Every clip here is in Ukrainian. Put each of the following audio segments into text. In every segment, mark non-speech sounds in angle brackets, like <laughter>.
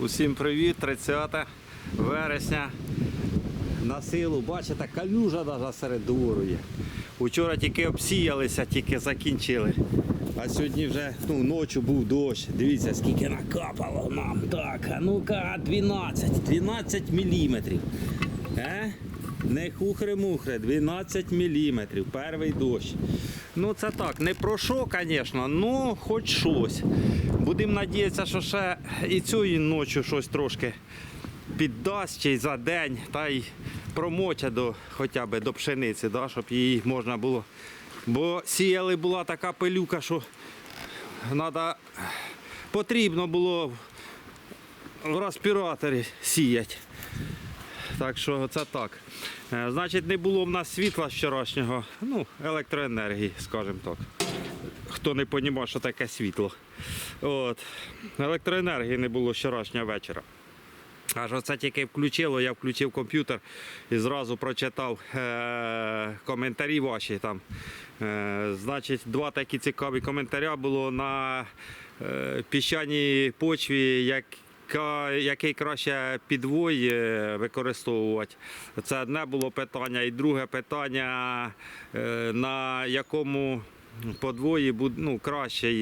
Усім привіт, 30 вересня. На силу, бачите, калюжа навіть серед двору є. Учора тільки обсіялися, тільки закінчили. А сьогодні вже ну, ночі був дощ. Дивіться, скільки накапало нам. Так, а ну-ка, 12, 12 міліметрів. Е? Не хухри-мухри, 12 міліметрів. Перший дощ. Ну це так, не про що, звісно, ну хоч щось. Будемо надіятися, що ще і цієї ночі щось трошки піддасть чи за день, та й промоче до хоча б до пшениці, да, щоб її можна було. Бо сіяли була така пилюка, що надо, потрібно було в респіраторі сіяти. Так що це так. Е, Значить, не було в нас світла вчорашнього, ну, електроенергії, скажімо так. Хто не розуміє, що таке світло. От. Електроенергії не було вчорашнього вечора. Аж оце тільки включило, я включив комп'ютер і зразу прочитав е- коментарі ваші там. Е- значить, два такі цікаві коментаря було на е- піщаній почві, як Який краще підвой е, використовувати. Це одне було питання. І друге питання, е, на якому подвої ну, краще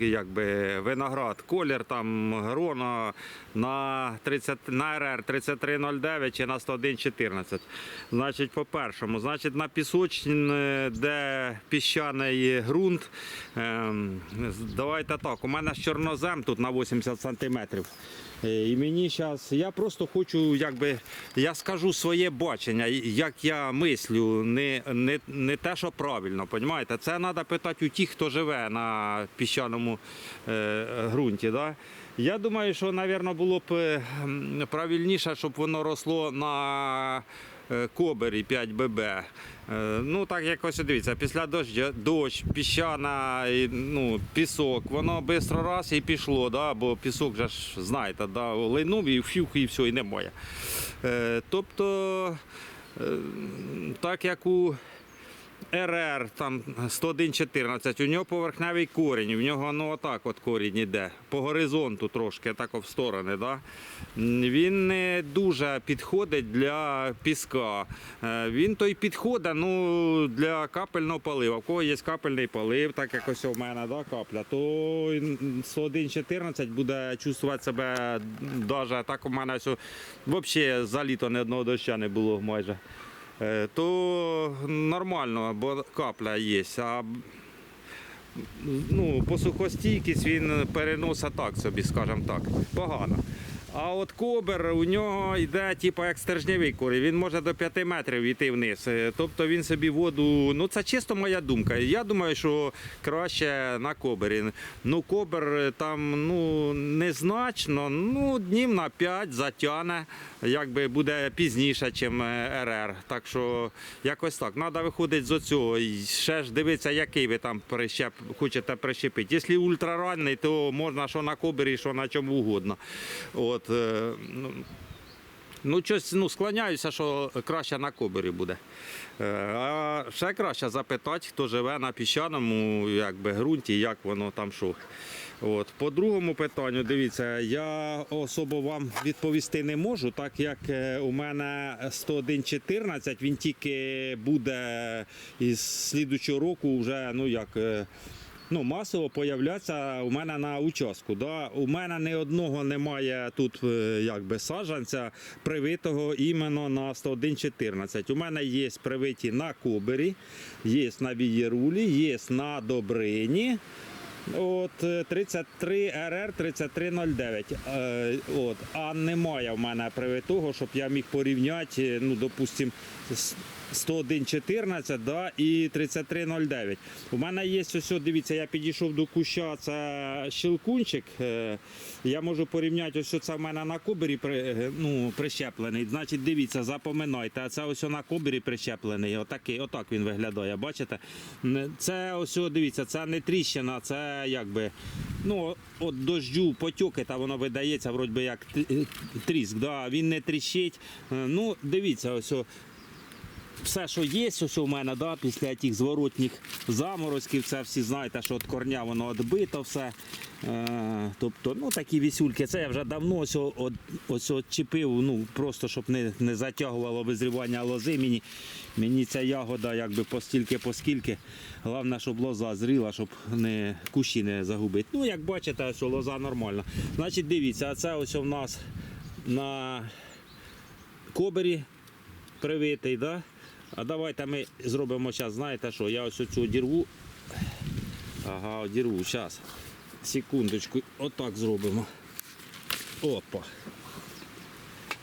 якби, виноград, колір, там, грона на, 30, на РР 3309 чи на 10114. Значить, по першому, значить, на пісочні, де піщаний ґрунт, ем, давайте так, у мене чорнозем тут на 80 сантиметрів. Е, І мені зараз, я просто хочу, якби, я скажу своє бачення, як я мислю, не, не, не те, що правильно, розумієте? Це треба питати у тих, хто живе на піщаному е, ґрунті. Да? Я думаю, що, мабуть, було б е, правильніше, щоб воно росло на е, кобері 5 ББ. Е, Ну, так якось дивіться, після дощу, дощ, піщана, ну, пісок, воно швидко раз і пішло, да? бо пісок же ж, знаєте, да? лайнув і фюх, і все, і немає. Е, Тобто, е, так як у РР там 101.14, у нього поверхневий корінь, в нього ну отак от корінь іде, по горизонту трошки, так в сторони. Да? Він не дуже підходить для піска. Е, Він той підходить ну, для капельного полива. У кого є капельний полив, так як ось у мене да, капля, то 101.14 буде чувствувати себе даже так у мене все, взагалі за літо ні одного доща не було майже. Е, то нормально, бо капля є. А ну, по сухостійкість він переносить так собі, скажімо так, погано. А от кобер у нього йде типу, як стержневий корінь, він може до 5 метрів йти вниз. Е, Тобто він собі воду. Ну це чисто моя думка. Я думаю, що краще на кобері. Ну, кобер е, там ну, незначно, ну, днів на 5 затягне, якби буде пізніше, ніж РР. Так що якось так. Треба виходити з цього. І ще ж дивитися, який ви там прищеп, хочете прищепити. Якщо ультраранний, то можна що на кобері, що на чому угодно. От, е, ну, Ну, щось ну, склоняюся, що краще на кобері буде. Е, А ще краще запитати, хто живе на піщаному якби, ґрунті, як воно там що. От. По другому питанню, дивіться, я особо вам відповісти не можу, так як е, у мене 101.14, він тільки буде із слідучого року вже, ну як. Ну, масово появляться у мене на участку. Да? У мене ні одного немає тут е, якби, саджанця привитого іменно на 101.14. У мене є привиті на кобері, є на вієрулі, є на добрині. От е, 33 РР 3309. Е, От, а немає в мене привитого, щоб я міг порівняти, е, ну, допустим, 101.14 да, і 3309. У мене є ось, дивіться, я підійшов до куща, це щелкунчик. Е, Я можу порівняти, ось це в мене на кобері е, ну, прищеплений. Значить, дивіться, запоминайте, це ось на кобері прищеплений. Отакий, отак він виглядає. Бачите? Це ось, дивіться, це не тріщина, це якби. Ну, от дождю потьоки, та воно видається, вроді як е, тріск. Да, він не тріщить. Ну, дивіться, ось. Все, що є, ось у мене, да, після тих зворотніх заморозків, це всі знаєте, що від корня воно відбито все. Е, тобто, ну такі вісюльки, це я вже давно ось, ось чіпив, ну просто щоб не, не затягувало визрівання лози. Мені, мені ця ягода якби постільки поскільки. Головне, щоб лоза зріла, щоб не, кущі не загубити. Ну, як бачите, що лоза нормальна. Значить, дивіться, це ось у нас на кобері привитий, да? А давайте ми зробимо зараз, знаєте що, я ось оцю дірву. Ага, одірву, зараз. Секундочку, отак зробимо. Опа.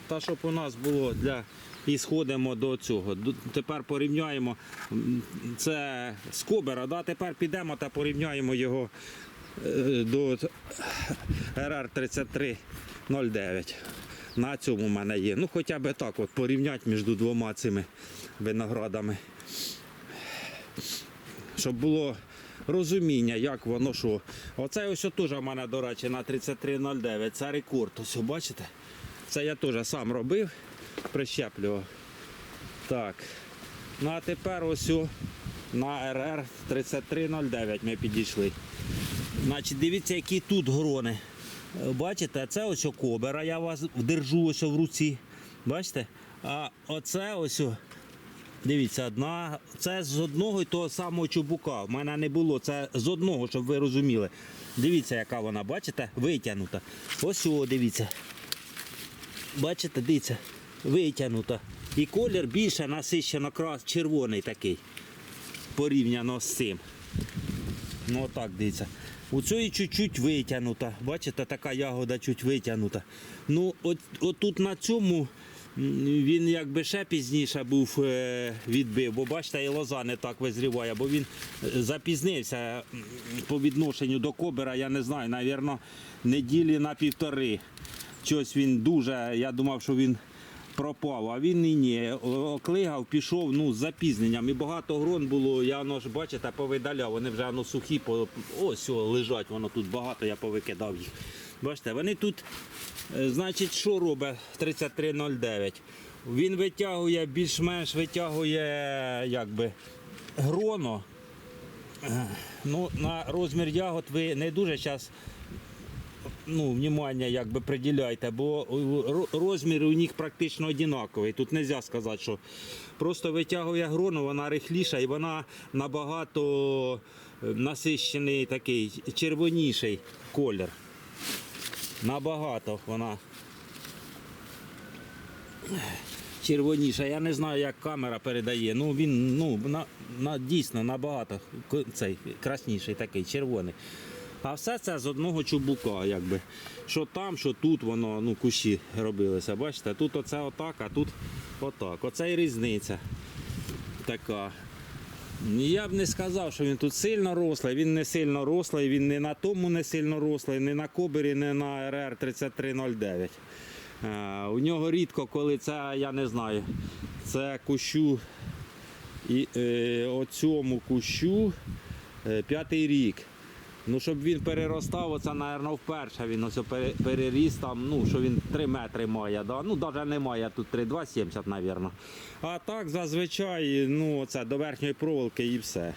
Та щоб у нас було для. І сходимо до цього. Тепер порівняємо. Це з кобера, да? тепер підемо та порівняємо його е, до РР 3309. На цьому в мене є. Ну хоча б так от порівняти між двома цими виноградами. Щоб було розуміння, як воно що. Оце ось теж у мене, до речі, на 3309. Це рекорд. Ось бачите? Це я теж сам робив, прищеплював. Так. Ну а тепер ось на РР 3309 ми підійшли. Значить, дивіться, які тут грони. Е, Бачите, це ось кобера, я вас держу ось в руці. Бачите? А оце ось, дивіться, одна, це з одного і того самого чубука. У мене не було, це з одного, щоб ви розуміли. Дивіться, яка вона, бачите, витягнута. Ось о, дивіться. Бачите, дивіться, витягнута. І колір більше насищено червоний такий, порівняно з цим. Ну отак дивіться. У цієї чуть-чуть витягнута. Бачите, така ягода чуть витягнута. Ну, от, от тут на цьому він якби ще пізніше був е, відбив, бо бачите, і лоза не так визріває, бо він е, запізнився по відношенню до кобера, я не знаю, навірно, неділі на півтори. Щось він дуже, я думав, що він пропав, а він і ні. Оклигав, пішов ну, з запізненням. І багато грон було, я воно ж бачите, повидаляв. Вони вже воно сухі, ось лежать, воно тут багато, я повикидав їх. Бачите, вони тут, е, значить, що робить 3309? Він витягує, більш-менш витягує якби, гроно. Ну, на розмір ягод ви не дуже зараз ну, внимання якби приділяйте, бо розмір у них практично однаковий. Тут не можна сказати, що просто витягує грону, вона рихліша і вона набагато е, насищений такий червоніший колір. Набагато вона червоніша. Я не знаю, як камера передає. Ну він ну, на, на, дійсно набагато цей, красніший такий, червоний. А все це з одного чубука, якби. Що там, що тут воно, ну, кущі робилися. Бачите, тут оце отак, а тут отак. Оце і різниця така. Я б не сказав, що він тут сильно рослий. Він не сильно рослий, він не на тому не сильно рослий, не на кобері, не на РР 3309. Е, У нього рідко, коли це, я не знаю, це кущу і е, оцьому кущу е, п'ятий рік. Ну, щоб він переростав, оце, мабуть, вперше він ось переріс там, ну, що він 3 метри має. Да? Ну, навіть немає тут 3,270, мабуть. А так зазвичай, ну, це до верхньої проволоки і все.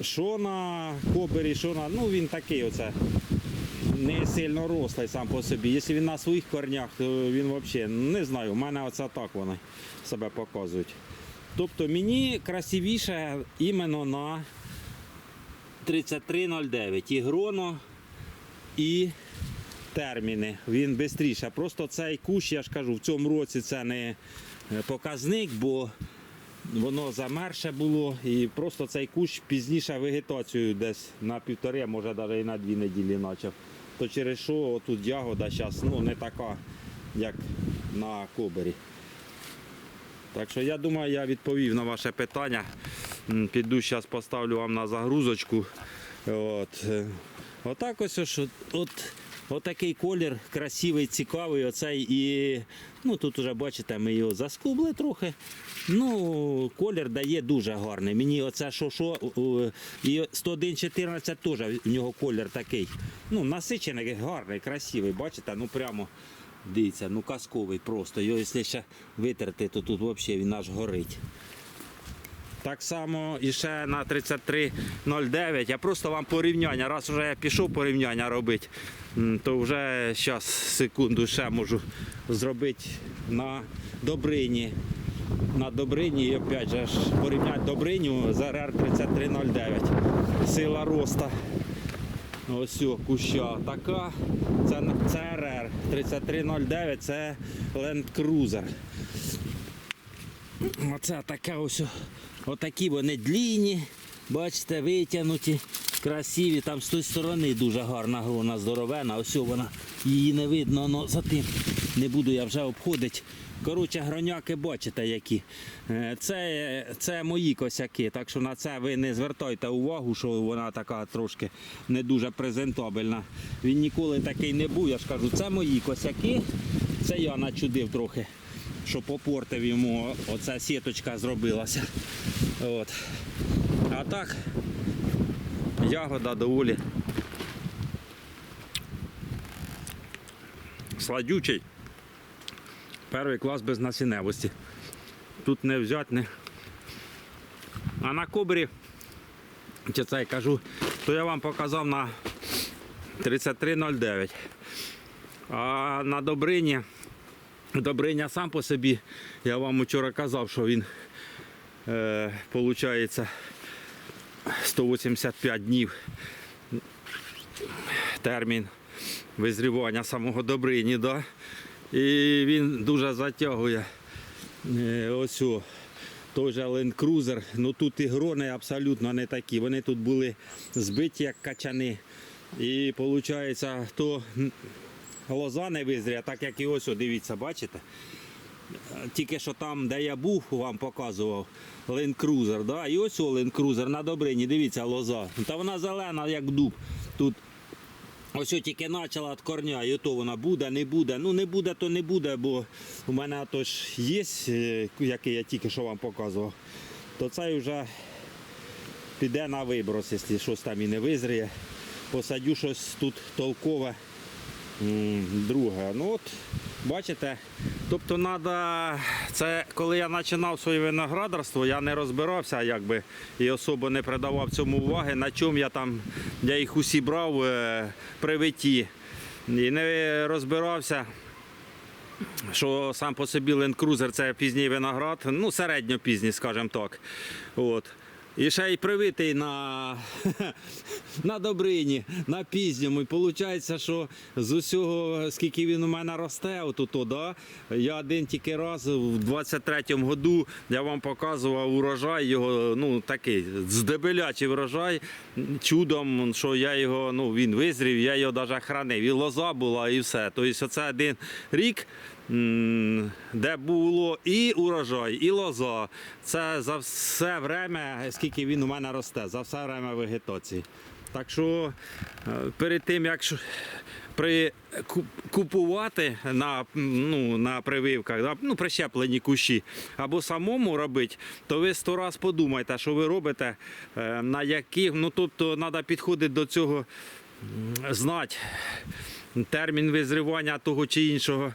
Що на кобері, що на. Ну він такий оце не сильно рослий сам по собі. Якщо він на своїх корнях, то він взагалі не знаю, у мене оце так вони себе показують. Тобто мені красивіше іменно на 3309 і гроно, і терміни. Він швидше. Просто цей кущ, я ж кажу, в цьому році це не е, показник, бо воно замерше було і просто цей кущ пізніше вегетацію десь на півтори, може навіть і на дві неділі почав. То через що тут ягода зараз ну, не така, як на кобері. Так що я думаю, я відповів на ваше питання. Піду зараз поставлю вам на загрузочку. От. е, Отак ось, ось, от, от, отакий колір красивий, цікавий. Оцей і ну, тут вже бачите, ми його заскубли трохи. Ну, колір дає дуже гарний. Мені оце що, що о, і 101.14 теж в нього колір такий. Ну, насичений, гарний, красивий. Бачите, ну прямо. Дивіться, ну казковий просто. Його, якщо ще витерти, то тут взагалі він аж горить. Так само і ще на 33.09. Я просто вам порівняння. Раз вже я пішов порівняння робити, то вже зараз секунду ще можу зробити на Добрині. На Добрині і опять же порівняти Добриню з РР 3309. Сила роста. Ось о, куща така. Це, це РР 3309, це Land Cruiser. Оце таке ось. Отакі вони длінні, бачите, витягнуті, красиві. Там з тої сторони дуже гарна грона, здоровена. Ось вона, її не видно, але за тим не буду я вже обходити. Коротше, гроняки бачите які. Е, Це, це мої косяки, так що на це ви не звертайте увагу, що вона така трошки не дуже презентабельна. Він ніколи такий не був, я ж кажу, це мої косяки. Це я начудив трохи що попортив йому оця сіточка зробилася. От. А так, ягода доволі сладючий. Перший клас без насінневості. Тут не взять, не. А на кобрі, чи це кажу, то я вам показав на 33,09. А на Добрині Добриня сам по собі, я вам вчора казав, що він е, виходить 185 днів термін визрівання самого Добрині. Да? І він дуже затягує е, ось о, той же Land Cruiser. Ну тут і грони абсолютно не такі. Вони тут були збиті як качани. І виходить, то лоза не визріє, так як і ось, дивіться, бачите? Тільки що там, де я був, вам показував Cruiser, да? і ось о, Cruiser на Добрині, дивіться, лоза. Та вона зелена, як дуб. Тут ось тільки почала від корня, і то вона буде, не буде. Ну не буде, то не буде, бо у мене то ж є, е, який я тільки що вам показував. То цей вже піде на виброс, якщо щось там і не визріє. Посадю щось тут толкове. Друге, ну от бачите, тобто треба, це коли я починав своє виноградарство, я не розбирався якби і особо не придавав цьому уваги, на чому я там, я їх усі брав е, при. І не розбирався, що сам по собі Land Cruiser це пізній виноград, ну середньопізній, скажімо так. От. І ще й привитий на, <laughs> на добрині, на пізньому. І виходить, що з усього, скільки він у мене росте, отут, да, я один тільки раз в 23-му году я вам показував урожай його, ну такий здебелячий врожай. Чудом, що я його, ну він визрів, я його навіть хранив. І лоза була, і все. Тобто, оце один рік. Де було і урожай, і лоза. Це за все время, скільки він у мене росте, за все время вегетації. Так що е, перед тим, як при, купувати на, ну, на прививках, ну, прищеплені кущі, або самому робити, то ви сто раз подумайте, що ви робите, е, на яких, ну тобто треба підходити до цього, знати термін визрівання того чи іншого.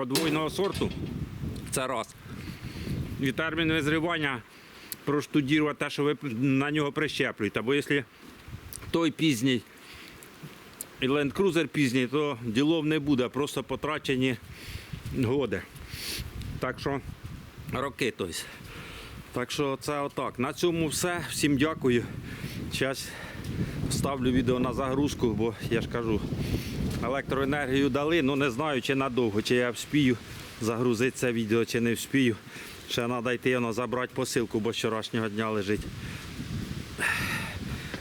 Подвойного сорту. Це раз. І термін визрівання проштудірувати те, що ви на нього прищеплюєте. Бо якщо той пізній і Land Cruiser пізній, то ділов не буде, просто потрачені годи. Так що роки. Тобто. Так що це отак. На цьому все. Всім дякую. Зараз ставлю відео на загрузку, бо я ж кажу, електроенергію дали, ну не знаю чи надовго, чи я вспію загрузити це відео, чи не вспію. Ще треба йти воно, забрати посилку, бо з вчорашнього дня лежить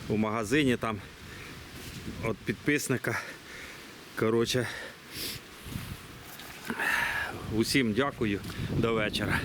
у магазині там від підписника. Коротше, усім дякую, до вечора.